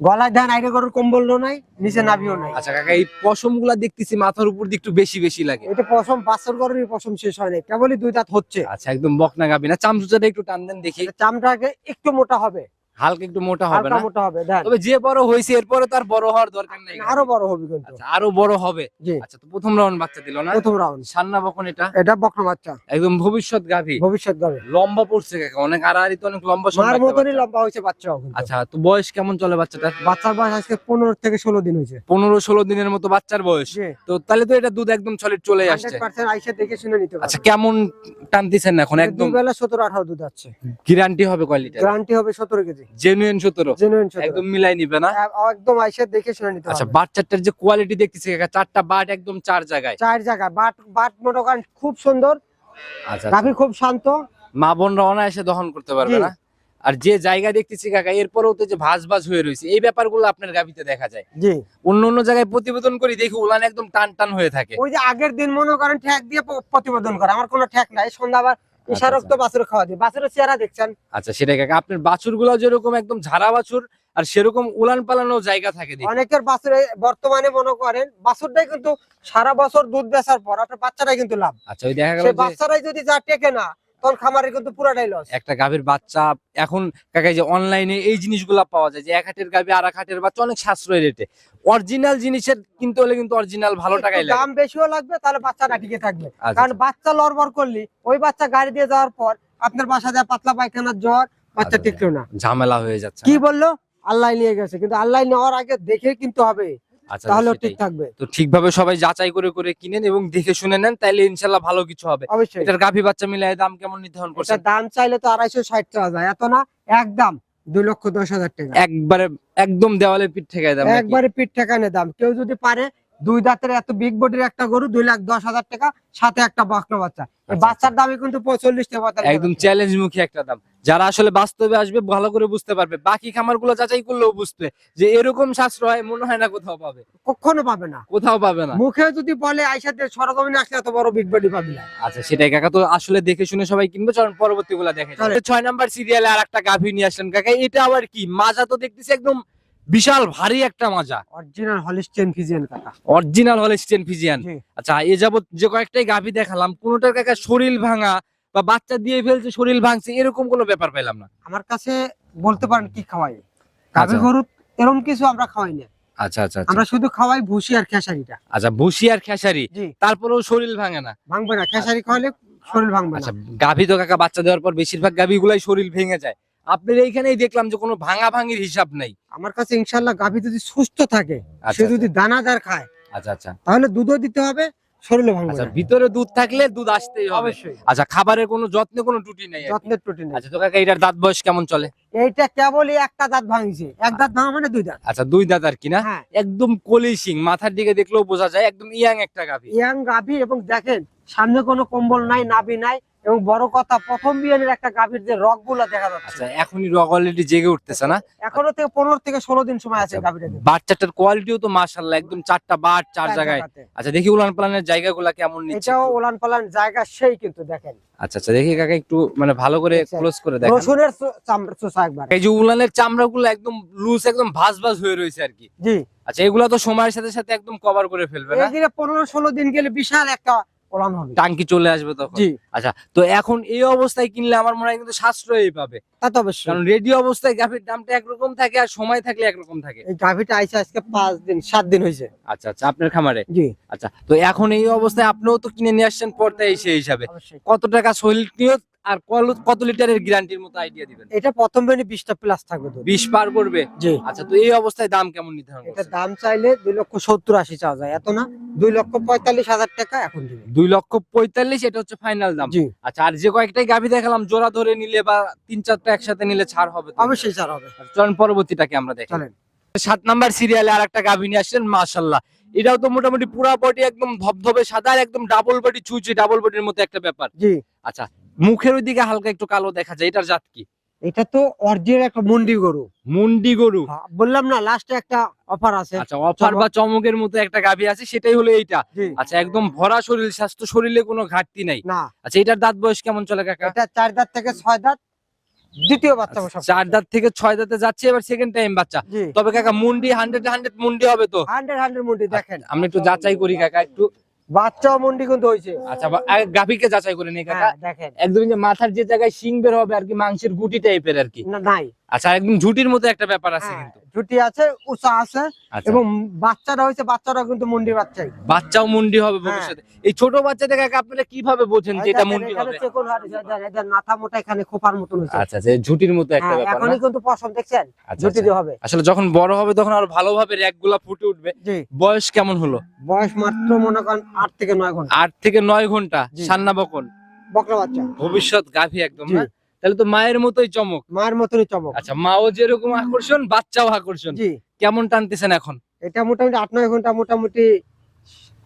গলায় দেন আইরে গরুর কম্বলও নাই নিচে নাভিও নাই। আচ্ছা কাকা এই পশমগুলা দেখতেছি মাথার উপর দিয়ে একটু বেশি বেশি লাগে। এটা পশম বাচ্চার গরুরই পশম শেষ হয় নাই কেবলই দুই দাঁত হচ্ছে। আচ্ছা একদম বকনা গাবি না? চামচুচাটা একটু টান দেন দেখি। চামটাকে একটু মোটা হবে। হালকা একটু মোটা হবে না? মোটা হবে তবে যে বড় হয়েছে এরপরে তার বড় হওয়ার দরকার নেই। আরও বড় হবে কিন্তু। আচ্ছা আরও বড় হবে? আচ্ছা তো প্রথম রাউন্ড বাচ্চা দিল না? প্রথম রাউন্ড সান্না বকন এটা? এটা বকনা বাচ্চা। একদম ভবিষ্যৎ গাভী ভবিষ্যৎ গাবে লম্বা পড়ছে কাকা অনেক আড়াআড়ি তো অনেক লম্বা সময় মার মতনই লম্বা হয়েছে বাচ্চাও কিন্তু। আচ্ছা তো বয়স কেমন চলে বাচ্চাটা বাচ্চার বয়স আজকে পনেরো থেকে ষোলো দিন হয়েছে। পনেরো ষোলো দিনের মতো বাচ্চার বয়স। তো তাহলে তো এটা দুধ একদম সলিড চলে আসছে। হান্ড্রেড পার্সেন্ট আইসা দেখে শুনে নিতে আচ্ছা পারবে কেমন টানতেছেন এখন? একদম দুই বেলা সতেরো আঠারো দুধ আছে। গ্যারান্টি হবে কয় লিটার গ্যারান্টি হবে সতেরো কেজি। জেনুইন একদম মিলাই নিবে না? একদম আইসা দেখে শুনে নিতে আচ্ছা যে কোয়ালিটি দেখতেছি কাকা চারটা বাট একদম চার জায়গায়। চার জায়গায়। বাট বাট খুব সুন্দর। আচ্ছা গাভী খুব শান্ত। মা বোনরা অনায়াসে দহন করতে পারবে না? আর যে জায়গা দেখতেছি কাকা এরপরেও তো যে ভাজ ভাজ হয়ে রয়েছে এই ব্যাপারগুলো আপনার গাভিতে দেখা যায়। জি। অন্য অন্য জায়গায় প্রতিবেদন করি দেখি উলান একদম টান টান হয়ে থাকে। ওই যে আগের দিন মনে করেন ঠেক দিয়ে প্রতিবেদন করে আমার কোনো ঠেক নাই। সন্ধ্যা বাছুর খাওয়া দিয়ে। বাছুরের চেহারা দেখছেন। আচ্ছা সেটাই কাকা আপনার বাছুরগুলো যেরকম একদম ঝাড়া বাছুর আর সেরকম উলান পালানো জায়গা থাকে অনেকের বাছুরে বর্তমানে মনে করেন বাছুরটাই কিন্তু সারা বছর দুধ বেচার পর আপনার বাচ্চারাই কিন্তু লাভ। আচ্ছা ওই দেখা গেল বাচ্চারাই যদি যা টেকে না তখন কিন্তু পুরাটাই লস একটা গাভীর বাচ্চা এখন কাকা যে অনলাইনে এই জিনিসগুলা পাওয়া যায় যে এক হাটের গাভী আর এক হাটের বাচ্চা অনেক সাশ্রয় রেটে। অরিজিনাল জিনিসের কিনতে হলে কিন্তু অরিজিনাল ভালো টাকাই দাম বেশিও লাগবে তাহলে বাচ্চাটা টিকে থাকবে। আচ্ছা, কারণ বাচ্চা লড়বড় করলি ওই বাচ্চা গাড়ি দিয়ে যাওয়ার পর আপনার বাসা যায় পাতলা পায়খানার জ্বর বাচ্চা আচ্ছা, টিকলো না। ঝামেলা হয়ে যাচ্ছে। কি বলল? আল্লাহ নিয়ে গেছে কিন্তু আল্লাহ নেওয়ার আগে দেখে কিনতে হবে। আচ্ছা তাহলে ঠিক থাকবে। তো ঠিকভাবে সবাই যাচাই করে করে কিনেন এবং দেখে শুনে নেন তাইলে ইনশাল্লাহ ভালো কিছু হবে। অবশ্যই। এটার গাভী বাচ্চা মিলাই দাম কেমন নির্ধারণ করছে দাম চাইলে তো আড়াইশো ষাট টাকা যায়। এত না একদম দুই লক্ষ দশ হাজার টাকা। একবারে একদম দেওয়ালে পিঠ ঠেকায় দাম একবারে পিঠ ঠেকানে দাম। কেউ যদি পারে দুই দাঁতের এত বিগ বডির একটা গরু দুই লাখ দশ হাজার টাকা সাথে একটা বকনা বাচ্চা। আচ্ছা, বাচ্চার দামই কিন্তু পঁয়তাল্লিশ টাকা একদম চ্যালেঞ্জ মুখী একটা দাম। যারা আসলে বাস্তবে আসবে ভালো করে বুঝতে পারবে। বাকি খামারগুলো যাচাই করলেও বুঝবে যে এরকম সাশ্রয় মনে হয় না কোথাও পাবে। কখনো পাবে না। কোথাও পাবে না। মুখে যদি বলে আইসাতে সরজমিনে আসলে এত বড় বিগ বডি পাবি না। আচ্ছা সেটাই কাকা। তো আসলে দেখে শুনে সবাই কিনবে চলুন পরবর্তী গুলা দেখে ছয় নাম্বার সিরিয়ালে আর একটা গাভী নিয়ে আসলেন কাকা এটা আবার কি? মাজা তো দেখতেছি একদম বিশাল ভারী একটা মাজা। অরিজিনাল হলিস্টেন ফিজিয়ান কাকা। অরিজিনাল হলে স্টেন ফিজিয়ান আচ্ছা এ যাবত যে কয়েকটাই গাভী দেখালাম কোনোটার কাকা শরীর ভাঙা বা বাচ্চা দিয়ে ফেলছে শরীর ভাঙছে এরকম কোনো ব্যাপার পেলাম না। আমার কাছে বলতে পারেন কি খাওয়াই? গাভী আচ্ছা। গরু এরকম কিছু আমরা খাওয়াই না। আচ্ছা আচ্ছা আচ্ছা। আমরা শুধু খাওয়াই ভুসি আর খেসারিটা। আচ্ছা ভুসি আর খেসারি। তারপরেও শরীর ভাঙে না। ভাঙবে না খেসারি খাওয়ালে শরীর ভাঙবে না। আচ্ছা গাভী তো কাকা বাচ্চা দেওয়ার পর বেশিরভাগ গাভী গুলাই শরীর ভেঙে যায়। আপনার এইখানেই দেখলাম যে কোনো ভাঙা ভাঙির হিসাব নেই। আমার কাছে ইনশাল্লাহ গাভী যদি সুস্থ থাকে আচ্ছা সে যদি দানাদার খায় আচ্ছা আচ্ছা। তাহলে দুধও দিতে হবে শরীরে ভাঙবে আচ্ছা ভিতরে দুধ থাকলে দুধ আসতেই হবে। আচ্ছা খাবারের কোনো যত্নে কোনো ত্রুটি নেই। যত্নের প্রোটিন আচ্ছা তো কাকা এটার দাঁত বয়স কেমন চলে? এইটা কেবলই একটা দাঁত ভাঙছে। এক দাঁত ভাঙা মানে দুই দাঁত। আচ্ছা দুই দাঁত আর কি না? হ্যাঁ। একদম কলি সিং মাথার দিকে দেখলেও বোঝা যায় একদম ইয়াং একটা গাভী। ইয়াং গাভী এবং দেখেন সামনে কোনো কম্বল নাই নাভি নাই এবং বড় কথা প্রথম বিয়ানের একটা গাভীর যে রকগুলা দেখা যাচ্ছে। আচ্ছা এখনই রগ অলরেডি জেগে উঠতেছে না? এখনও থেকে পনেরো থেকে ষোলো দিন সময় আছে আচ্ছা, বাচ্চাটার কোয়ালিটিও তো মাশাল্লাহ একদম চারটা বাট চার জায়গায়। আচ্ছা দেখি উলান পালানের জায়গাগুলা কেমন নিচ্ছে এটাও। ওলান পালান জায়গা সেই কিন্তু দেখেন। আচ্ছা আচ্ছা দেখি কাকা একটু মানে ভালো করে? ক্লোজ করে দেখেন। রসুনের চামড়া চোষা একবার এই যে উলানের চামড়াগুলো একদম লুজ একদম ভাস ভাস হয়ে রয়েছে আর কি। জি। আচ্ছা এগুলা তো সময়ের সাথে সাথে একদম কভার করে ফেলবে না? এই দিনে পনেরো ষোলো দিন গেলে বিশাল একটা ওলান হবে। টাঙ্কি চলে আসবে তখন। জি। আচ্ছা তো এখন এই অবস্থায় কিনলে আমার মনে হয় কিন্তু সাশ্রয়ই পাবে। তা তো অবশ্যই। কারণ রেডি অবস্থায় গাভীর দামটা একরকম থাকে আর সময় থাকলে একরকম থাকে। এই গাভীটা আইসে আজকে পাঁচ দিন সাত দিন হয়েছে আচ্ছা আচ্ছা আপনার খামারে? জি। আচ্ছা তো এখন এই অবস্থায় আপনিও তো কিনে নিয়ে আসছেন পর্দায় সেই হিসাবে। কত টাকা শরীর নিয়ত আর কল- কত লিটারের গ্যারান্টির মতো আইডিয়া দিবেন? এটা প্রথম বেনি বিশটা প্লাস থাকবে পার করবে? জি। আচ্ছা তো এই অবস্থায় দাম কেমন নির্ধারণ এটা দাম চাইলে দুই লক্ষ সত্তর আশি চাওয়া যায়। এত না দুই লক্ষ পঁয়তাল্লিশ হাজার টাকা এখন লক্ষ পঁয়তাল্লিশ এটা হচ্ছে ফাইনাল দাম। আচ্ছা আর যে কয়েকটাই গাভি দেখালাম জোড়া ধরে নিলে বা তিন চারটা একসাথে নিলে ছাড় হবে? অবশ্যই স্যার হবে। আর পরবর্তীটাকে আমরা দেখি। চলেন। সাত নাম্বার সিরিয়ালে আর একটা গাভি নিয়ে আসলেন মাশাল্লাহ এটাও তো মোটামুটি পুরা বডি একদম ধবধবে সাদা আর একদম ডাবল বডি চুচি ডাবল বডির মতো একটা ব্যাপার। জি। আচ্ছা মুখের ওই দিকে হালকা একটু কালো দেখা যায় এটার জাত কি? এটা তো অরিজিনাল একটা মন্ডি গরু। মুন্ডি গরু। হ্যাঁ, বললাম না লাস্টে একটা অফার আছে। আচ্ছা অফার বা চমকের মতো একটা গাভি আছে সেটাই হলো এইটা। আচ্ছা একদম ভরা শরীর স্বাস্থ্য শরীরে কোনো ঘাটতি নাই। না। আচ্ছা এটার দাঁত বয়স কেমন চলে কাকা? এটা চার দাঁত থেকে ছয় দাঁত। দ্বিতীয় বাচ্চা আচ্ছা, চার দাঁত থেকে ছয় দাঁতে যাচ্ছে এবার সেকেন্ড টাইম বাচ্চা। তবে কাকা মুন্ডি হান্ড্রেড হান্ড্রেড মুন্ডি হবে তো? হান্ড্রেড হান্ড্রেড মুন্ডি দেখেন। আমি একটু যাচাই করি কাকা একটু। বাচ্চাও মুন্ডি কিন্তু হয়েছে। আচ্ছা গাভীকে যাচাই করে নেই কাকা। হ্যাঁ দেখেন। একদম যে মাথার যে জায়গায় শিং বের হবে আর কি মাংসের গুটি টাইপের আর কি। না নাই। আচ্ছা একদম ঝুটির মতো একটা ব্যাপার আছে হ্যাঁ, কিন্তু। ঝুটি আছে উঁচা আছে আচ্ছা। এবং বাচ্চারা হয়েছে বাচ্চারা কিন্তু মুন্ডি বাচ্চাই। বাচ্চাও মুন্ডি হবে হ্যাঁ। ভবিষ্যতে। এই ছোট বাচ্চাদের কাকা আপনারা কীভাবে বোঝেন যে এটা মুন্ডি হবে? মাথা মোটা এখানে খোপার মতন হয়েছে। আচ্ছা যে ঝুটির মতো একটা হ্যাঁ, ব্যাপার এখনই কিন্তু পছন্দ দেখছেন? আচ্ছা, ঝুটি আচ্ছা। হবে। আসলে যখন বড় হবে তখন আরও ভালোভাবে র্যাকগুলা ফুটে উঠবে। বয়স কেমন হলো? বয়স মাত্র মনে করেন আট থেকে নয় ঘণ্টা। আট থেকে নয় ঘণ্টা জি। সান্না বকন। বকরা বাচ্চা। ভবিষ্যৎ গাভী একদম না? তাহলে তো মায়ের মতোই চমক। মায়ের মতনই চমক। আচ্ছা মা ও যেরকম আকর্ষণ বাচ্চাও আকর্ষণ। কেমন টানতেছেন এখন? এটা মোটামুটি আট নয় ঘণ্টা মোটামুটি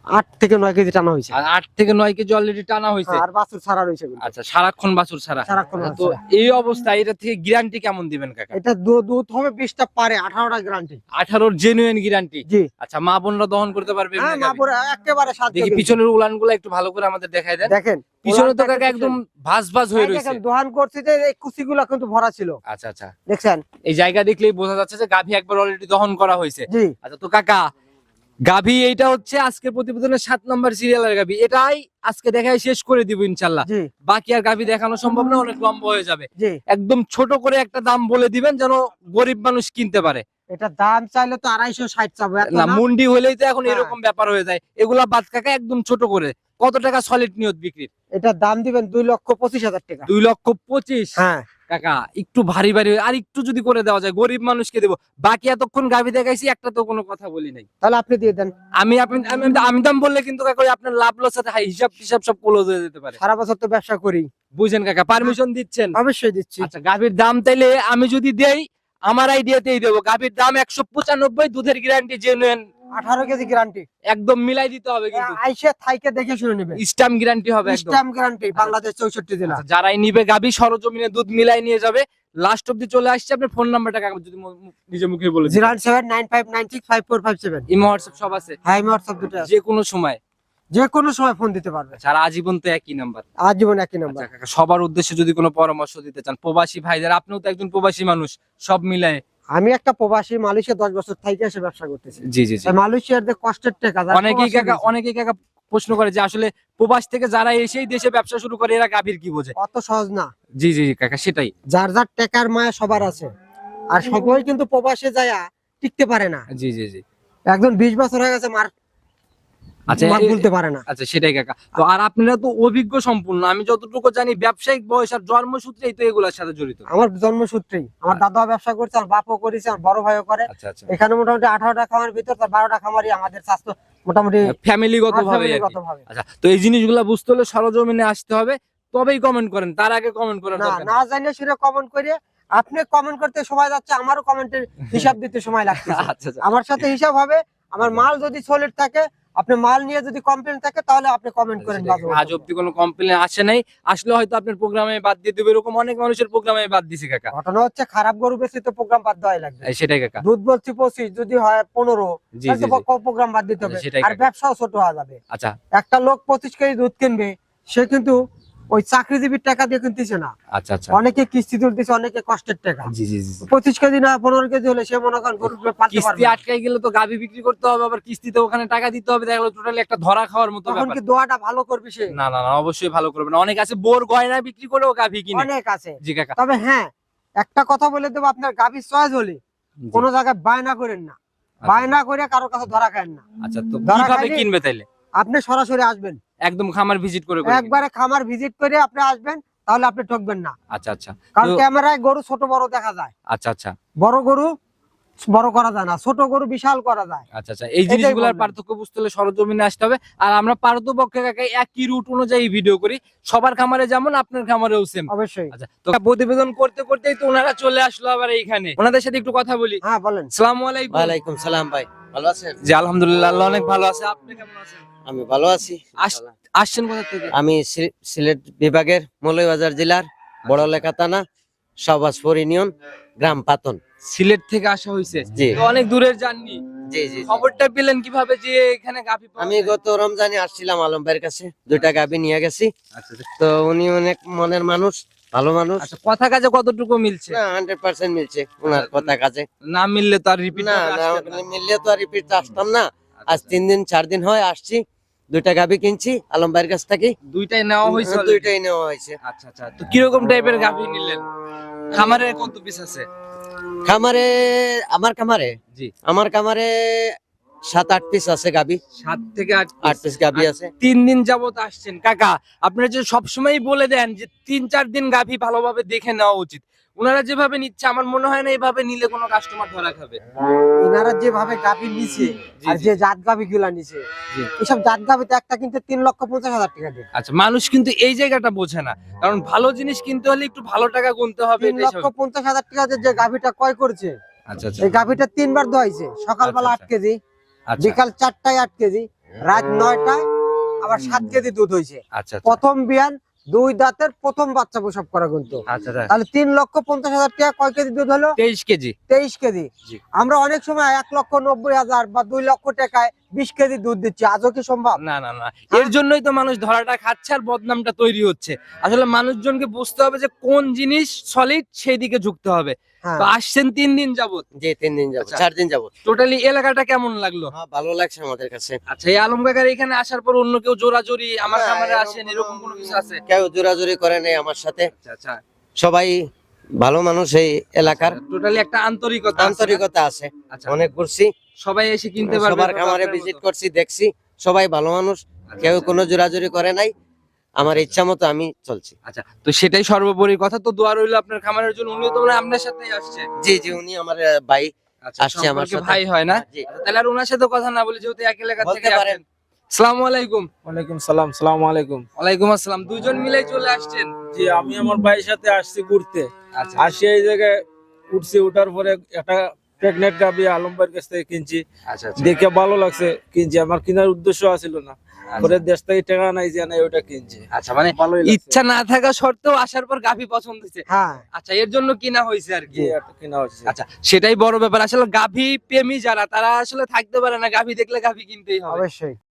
আট থেকে নয় কেজি টানা হয়েছে। আট থেকে নয় কেজি অলরেডি টানা হয়েছে? আর বাছুর ছাড়া রয়েছে আচ্ছা সারাক্ষণ বাছুর ছাড়া? সারাক্ষণ তো এই অবস্থায় এটা থেকে গ্যারান্টি কেমন দিবেন কাকা? এটা দুধ হবে বিশটা পারে আঠারোটা গ্যারান্টি আঠারোর জেনুইন গ্যারান্টি জি। আচ্ছা মা বোনরা দহন করতে পারবে হ্যাঁ গাভী? মাপুরে একেবারে সাত দেখি পিছনের উলানগুলো একটু ভালো করে আমাদের দেখায় দেন। দেখেন পিছনে তো কাকা একদম ভাস ভাস হয়ে রয়েছে। দোহান করছি যে এই কুচিগুলা কিন্তু ভরা ছিল। আচ্ছা আচ্ছা। দেখছেন? এই জায়গা দেখলেই বোঝা যাচ্ছে যে গাভী একবার অলরেডি দহন করা হয়েছে। জি। আচ্ছা তো কাকা গাভী এইটা হচ্ছে আজকের প্রতিবেদনের সাত নম্বর সিরিয়ালের গাভী। এটাই আজকে দেখাই শেষ করে দিব ইনশাল্লাহ বাকি আর গাভী দেখানো সম্ভব না অনেক লম্বা হয়ে যাবে। একদম ছোট করে একটা দাম বলে দিবেন যেন গরিব মানুষ কিনতে পারে। এটা দাম চাইলে তো আড়াইশো ষাট চাবো না না। মুন্ডি হলেই তো এখন হ্যাঁ। এরকম ব্যাপার হয়ে যায়। এগুলা বাদ কাকা একদম ছোট করে। কত টাকা সলিড নিয়ত বিক্রির? এটা দাম দিবেন দুই লক্ষ পঁচিশ হাজার টাকা। দুই লক্ষ পঁচিশ? হ্যাঁ। কাকা একটু ভারী ভারী আর একটু যদি করে দেওয়া যায় গরিব মানুষকে দেবো। বাকি এতক্ষণ গাভী দেখাইছি একটা তো কোনো কথা বলি নাই। তাহলে আপনি দিয়ে দেন। আমি আপনি আমি দাম বললে কিন্তু কাকা আপনার লাভ লস সাথে হিসাব টিসাব সব ক্লোজ হয়ে যেতে পারে। সারা বছর তো ব্যবসা করি। বুঝেন কাকা পারমিশন দিচ্ছেন? অবশ্যই দিচ্ছি। আচ্ছা গাভীর দাম তাইলে আমি যদি দেই আমার আইডিয়াতেই দেবো। গাভীর দাম একশো পঁচানব্বই দুধের গ্যারান্টি জেনুইন আঠারো কেজি গ্যারান্টি একদম মিলাই দিতে হবে কিন্তু। আইসে থাইকে দেখে শুনে নেবে। স্টাম্প গ্যারান্টি হবে একদম। স্ট্যাম্প গ্যারান্টি বাংলাদেশ চৌষট্টি জেলা। আচ্ছা, যারাই নিবে গাবি সরজমিনে দুধ মিলাই নিয়ে যাবে। লাস্ট অব্দি চলে আসছে আপনার ফোন নাম্বারটা কাকা যদি নিজে মুখে বলে দিন। Zero seven nine five nine six five four five seven. Imo WhatsApp সব আছে? হাই হোয়াটসঅ্যাপ দুটো যে কোনো সময়। যে কোনো সময় ফোন দিতে পারবে। আচ্ছা আর আজীবন তো একই নাম্বার আজীবন একই নাম্বার আচ্ছা কাকা সবার উদ্দেশ্যে যদি কোনো পরামর্শ দিতে চান প্রবাসী ভাইদের আপনিও তো একজন প্রবাসী মানুষ সব মিলায় আমি একটা প্রবাসী মালয়েশিয়া দশ বছর থাইকে এসে ব্যবসা করতেছি। জি জি মালয়েশিয়ার যে কষ্টের টাকা অনেকেই কাকা অনেকেই কাকা প্রশ্ন করে যে আসলে প্রবাস থেকে যারা এসেই দেশে ব্যবসা শুরু করে এরা গাভীর কি বোঝে? অত সহজ না। জি জি জি, কাকা সেটাই। যার যার টাকার মায়া সবার আছে। আর সবাই কিন্তু প্রবাসে যায় টিকতে পারে না। জি জি জি। একজন বিশ বছর হয়ে গেছে মার আচ্ছা বলতে পারে না। আচ্ছা সেটাই কাকা। তো আর আপনারা তো অভিজ্ঞ সম্পূর্ণ। আমি যতটুকু জানি ব্যবসায়িক বয়স আর জন্মসূত্রেই তো এগুলোর সাথে জড়িত। আমার জন্মসূত্রেই। আমার দাদা ব্যবসা করছে বাপও করেছে আমার বড় ভাইও করে। আচ্ছা আচ্ছা। এখানে মোটামুটি আঠারোটা খামার ভিতর তার বারোটা খামারই আমাদের স্বাস্থ্য মোটামুটি ফ্যামিলিগত ভাবে আচ্ছা তো এই জিনিসগুলো বুঝতে হলে সরজমিনে আসতে হবে। তবেই কমেন্ট করেন তার আগে কমেন্ট করার না না জানিয়ে সেটা কমেন্ট করে আপনি কমেন্ট করতে সময় যাচ্ছে আমারও কমেন্টের হিসাব দিতে সময় লাগছে আচ্ছা আচ্ছা। আমার সাথে হিসাব হবে আমার মাল যদি সলিড থাকে আপনি মাল নিয়ে যদি কমপ্লেন থাকে তাহলে আপনি কমেন্ট করেন। আজ অব্দি কোনো কমপ্লেন আসে নাই। আসলে হয়তো আপনার প্রোগ্রামে বাদ দিয়ে দেবে এরকম অনেক মানুষের প্রোগ্রামে বাদ দিছে কাকা। ঘটনা হচ্ছে খারাপ গরু বেশি তো প্রোগ্রাম বাদ দেওয়াই লাগবে। সেটাই কাকা। দুধ বলছি পঁচিশ যদি হয় পনেরো। প্রোগ্রাম বাদ দিতে হবে। আর। ব্যবসাও ছোট হয়ে যাবে। আচ্ছা। একটা লোক পঁচিশ কেজি দুধ কিনবে সে কিন্তু ওই চাকরিজীবীর টাকা দিয়ে কিনতেছে না। আচ্ছা আচ্ছা। অনেকে কিস্তি তুলতেছে অনেকে কষ্টের টাকা। জি জি জি পঁচিশ কেজি না পনেরো কেজি হলে সে মনে করেন গরু কিস্তি আটকাই গেলে তো গাভি বিক্রি করতে হবে আবার কিস্তিতে ওখানে টাকা দিতে হবে দেখল টোটালি একটা ধরা খাওয়ার মতো তখন কি দোয়াটা ভালো করবে সে? না না না অবশ্যই ভালো করবে না। অনেক আছে বোর গয়না বিক্রি করেও গাভী কিনে। অনেক আছে। জি কাকা। তবে হ্যাঁ একটা কথা বলে দেবো আপনার গাভীর চয়েস হলে। কোনো জায়গায় বায়না করেন না। আচ্ছা, বায়না করে কারও কাছে ধরা খায় না। আচ্ছা তো ধরা কীভাবে কিনবে তাইলে? আপনি সরাসরি আসবেন। একদম খামার ভিজিট করে একবারে খামার ভিজিট করে আপনি আসবেন তাহলে আপনি ঠকবেন না। আচ্ছা আচ্ছা। কারণ ক্যামেরায় গরু ছোট বড় দেখা যায়। আচ্ছা আচ্ছা। বড় গরু বড় করা যায় না ছোট গরু বিশাল করা যায়। আচ্ছা আচ্ছা। এই জিনিসগুলোর পার্থক্য বুঝতে হলে সরজমিনে আসতে হবে। আর আমরা পারতপক্ষে একই রুট অনুযায়ী ভিডিও করি। সবার খামারে যেমন আপনার খামারেও সেম অবশ্যই। আচ্ছা তো প্রতিবেদন করতে করতেই তো ওনারা চলে আসলো আবার এইখানে। ওনাদের সাথে একটু কথা বলি। হ্যাঁ বলেন। সালাম আলাইকুম। ওয়ালাইকুম সালাম ভাই। ভালো আছেন? জি আলহামদুলিল্লাহ অনেক ভালো আছে। আপনি কেমন আছেন? আমি ভালো আছি আসছেন কোথা থেকে? আমি সিলেট বিভাগের মৌলভীবাজার জেলার বড় লেখা থানা সবাসপুর ইউনিয়ন গ্রাম পাতন। সিলেট থেকে আসা হয়েছে জি। অনেক দূরের জার্নি। জি জি। খবরটা পেলেন কীভাবে যে এখানে গাভি আমি গত রমজানে আসছিলাম আলম ভাইয়ের কাছে দুইটা গাবি নিয়ে গেছি। আচ্ছা আচ্ছা। তো উনি অনেক মনের মানুষ ভালো মানুষ? আচ্ছা কথা কাজে কতটুকু মিলছে? না হান্ড্রেড পার্সেন্ট মিলছে ওনার কথা কাজে। না মিললে তো আর রিপিট না না মিললে তো আর রিপিট আসতাম না। আজ তিন দিন চার দিন হয় আসছি। দুইটা গাবি কিনছি আলম ভাইয়ের কাছ থেকে। দুইটাই নেওয়া হয়েছে দুইটাই নেওয়া হয়েছে। আচ্ছা আচ্ছা তো কীরকম টাইপের গাভি নিলেন? খামারে কত পিস আছে? খামারে আমার খামারে? জি। আমার খামারে সাত আট পিস আছে গাবি। সাত থেকে আট আট পিস গাবি আছে। তিন দিন যাবত আসছেন। কাকা আপনারা যে সবসময় বলে দেন যে তিন চার দিন গাভি ভালোভাবে দেখে নেওয়া উচিত। ওনারা যেভাবে নিচ্ছে আমার মনে হয় না এইভাবে নিলে কোনো কাস্টমার ধরা খাবে। এনারা যেভাবে গাভী নিছে আর যে জাত গাভী গুলা নিছে। এসব জাত গাভীতে একটা কিনতে তিন লক্ষ পঞ্চাশ হাজার টাকা দিয়ে। আচ্ছা মানুষ কিন্তু এই জায়গাটা বোঝে না। কারণ ভালো জিনিস কিনতে হলে একটু ভালো টাকা গুনতে হবে তিন লক্ষ। পঞ্চাশ হাজার টাকা যে গাভীটা ক্রয় করছে আচ্ছা আচ্ছা। এই গাভীটা তিনবার দোয়াইছে সকালবেলা আট আচ্ছা, কেজি। আচ্ছা বিকাল চারটায় আট কেজি রাত নয়টায় আবার সাত কেজি দুধ হয়েছে। আচ্ছা আচ্ছা। প্রথম বিয়ান দুই দাঁতের প্রথম বাচ্চা প্রসব করা কিন্তু। আচ্ছা আচ্ছা। তাহলে তিন লক্ষ পঞ্চাশ হাজার টাকা কয় কেজি দুধ হলো? তেইশ কেজি। তেইশ কেজি। আমরা অনেক সময় এক লক্ষ নব্বই হাজার বা দুই লক্ষ টাকায় বিশ কেজি দুধ দিচ্ছি। আজও কি সম্ভব? না না না। এর জন্যই তো মানুষ ধরাটা খাচ্ছে আর বদনামটা তৈরি হচ্ছে। আসলে মানুষজনকে বুঝতে হবে যে কোন জিনিস সলিড সেই দিকে ঝুঁকতে হবে। তো আসছেন তিন দিন যাবত যে তিন দিন যাব আচ্ছা। চার দিন যাব টোটালি এলাকাটা কেমন লাগল? হ্যাঁ ভালো লাগছে আমাদের কাছে। আচ্ছা এই আলম কাকার এখানে আসার পর অন্য কেউ জোরাজোরি আমার খামারে আসেন এরকম কোনো কিছু আছে? কেউ জোরাজুরি করে নেই আমার সাথে। আচ্ছা সবাই ভালো মানুষ এই এলাকার। টোটালি একটা আন্তরিকতা আন্তরিকতা আছে। অনেক ঘুরছি। সবাই এসে কিনতে পারবে সবার খামারে ভিজিট করছি দেখছি। সবাই ভালো মানুষ। কেউ। কোনো জোরাজুরি করে নাই। আমার ইচ্ছা মতো আমি চলছি। আচ্ছা তো সেটাই সর্বোপরি কথা। তো দোয়া রইল আপনার খামারের জন্য। উনিও তো আপনার সাথেই আসছে। জি জি উনি আমার ভাই আচ্ছা আসছে আমার সাথে। ভাই হয় না? আচ্ছা, তাহলে আর ওনার সাথে কথা না বলে যেহেতু এক এলাকা থেকে পারেন। আসছেন। আসসালামু আলাইকুম। ওয়ালাইকুম সালাম সালাম আলাইকুম। ওয়ালাইকুম আসসালাম। দুইজন মিলেই চলে আসছেন। জি আমি আমার ভাইয়ের সাথে আসছি ঘুরতে। আচ্ছা। আসি এই জায়গায় উঠছি উঠার পরে একটা প্রেগনেন্ট গাবি আলম ভাইয়ের কাছ থেকে কিনছি। আচ্ছা আচ্ছা। দেখে ভালো লাগছে কিনছি। আমার কেনার উদ্দেশ্য আছিল না। পরে দেশ থেকে টাকা নাই যে নাই ওটা কিনছে। আচ্ছা মানে ইচ্ছা না থাকা সত্ত্বেও আসার পর গাভি পছন্দ হয়েছে। হ্যাঁ। আচ্ছা এর জন্য কিনা হয়েছে আর কি? কিনা হয়েছে। আচ্ছা সেটাই বড় ব্যাপার। আসলে গাভী প্রেমী যারা তারা আসলে থাকতে পারে না। গাভী দেখলে গাভী কিনতেই হবে। অবশ্যই।